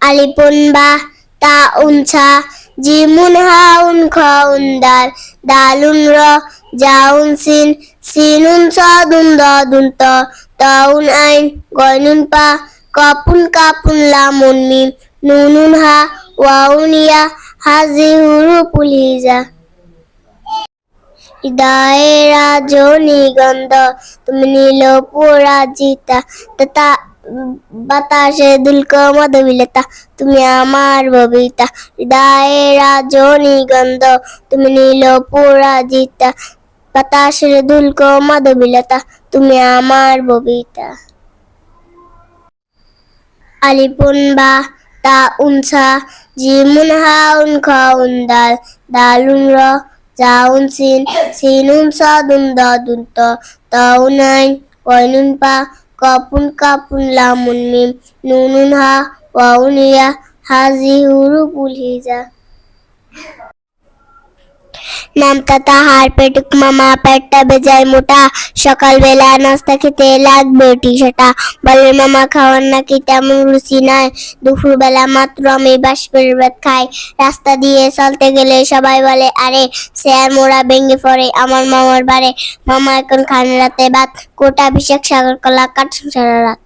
alipun ba taun sa jimun haun khaun dal dalun ro jaun sin sinun sadun dadun to taun ain goinun pa kapun kapun lamun mim nunun ha waun ya hazi huruful hiza হৃদয়ে রাজনী গন্ধ তুমি নীল পরাজিতা তথা বাতাসে দুলক মধু বিলেতা তুমি আমার ববিতা। হৃদয়ে রাজনি গন্ধ তুমি নীল পোড়া জিতা বাতাসের দুলক মধু তুমি আমার ববিতা। আলিপুন বা তা উনসা জিমুন হা উন খ উন দাল। দালুন র যা উনসিন সিনুন সদুন দুন্ত তাই কইনুন পা kapun kapun lamun mim nunun ha waun ya hazi huruful hiza নামটা তাহার পেটুক, মামা পেটটা বেজায় মোটা। সকালবেলা নাস্তা খেতে লাগবে টিসাটা বলে, মামা, খাওয়ার নাকি তেমন রুচি নাই। দুপুরবেলা মাত্র আমি বাষ্পের ভাত খাই। রাস্তা দিয়ে চলতে গেলে সবাই বলে, আরে, স্যার মোড়া ভেঙে পড়ে, আমার মামার বাড়ে। মামা এখন খান রাতে ভাত কোটা অভিষেক সাগর কলা কাট সারা রাত।